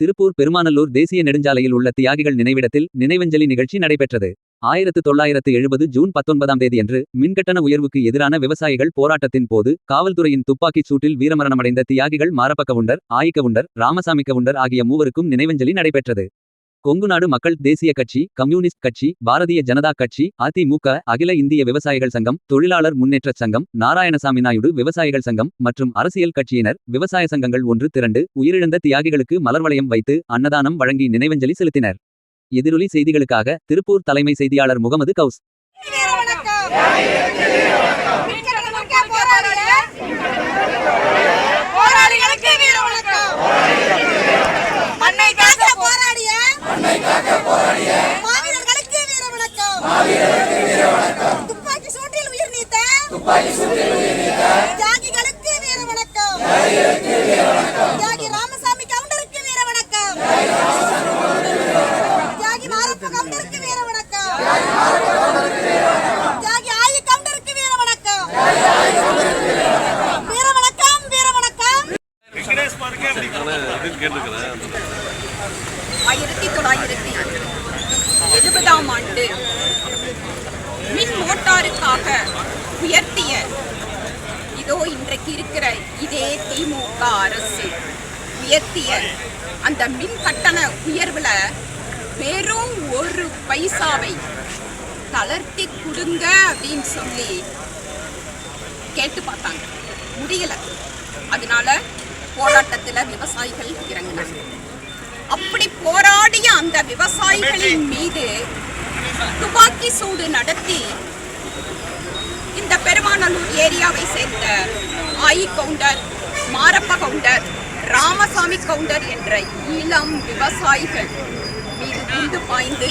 திருப்பூர் பெருமாநல்லூர் தேசிய நெடுஞ்சாலையில் உள்ள தியாகிகள் நினைவிடத்தில் நினைவஞ்சலி நிகழ்ச்சி நடைபெற்றது. ஆயிரத்து தொள்ளாயிரத்து எழுபது ஜூன் பத்தொன்பதாம் தேதியன்று மின்கட்டண உயர்வுக்கு எதிரான விவசாயிகள் போராட்டத்தின் போது காவல்துறையின் துப்பாக்கிச் சூட்டில் வீரமரணமடைந்த தியாகிகள் மாரப்பக்கவுண்டர் ஆயிக்கவுண்டர் ராமசாமிக்கவுண்டர் ஆகிய மூவருக்கும் நினைவஞ்சலி நடைபெற்றது. கொங்குநாடு மக்கள் தேசிய கட்சி கம்யூனிஸ்ட் கட்சி பாரதிய ஜனதா கட்சி அதிமுக அகில இந்திய விவசாயிகள் சங்கம் தொழிலாளர் முன்னேற்ற சங்கம் நாராயணசாமி நாயுடு விவசாயிகள் சங்கம் மற்றும் அரசியல் கட்சியினர் விவசாய சங்கங்கள் ஒன்று திரண்டு உயிரிழந்த தியாகிகளுக்கு மலர்வளையம் வைத்து அன்னதானம் வழங்கி நினைவஞ்சலி செலுத்தினர். எதிரொலி செய்திகளுக்காக திருப்பூர் தலைமை செய்தியாளர் முகமது கவுஸ் வீர வணக்கம் மின்கட்டணமுக்க போராடிய போராளிகளுக்கு வீர வணக்கம் மண்ணை காக்க போராடிய மாவீரர்களுக்கு வீர வணக்கம் துப்பாக்கி சூட்டில் உயிர் நீத்த தியாகிகளுக்கு வீர வணக்கம். தியாகி ராமசாமி கவுண்டருக்கு வீர வணக்கம். தியாகி மாரப்ப கவுண்டருக்கு வீர வணக்கம். தியாகி ஆயி கவுண்டருக்கு வீர வணக்கம். வீர வணக்கம் வீர வணக்கம். ஆயிரத்தி தொள்ளாயிரத்தி உயர்த்திய. இதோ இன்றைக்கு இருக்கிற இதே திமுக அரசு உயர்த்திய அந்த மின் கட்டண உயர்வுல வெறும் ஒரு பைசாவை தளர்த்தி கொடுங்க அப்படின்னு சொல்லி கேட்டு பார்த்தாங்க. முடியல. அதனால போராட்டத்துல விவசாயிகள் இறங்கினாங்க. அப்படி போராடிய அந்த விவசாயிகளின் மீது துப்பாக்கி சூடு நடத்தி பெருமாநல்லூர் ஏரியாவை சேர்ந்த ஆயி கவுண்டர் மாரப்ப கவுண்டர் ராமசாமி கவுண்டர் என்ற ஈழம் விவசாயிகள் மீது குண்டு பாய்ந்து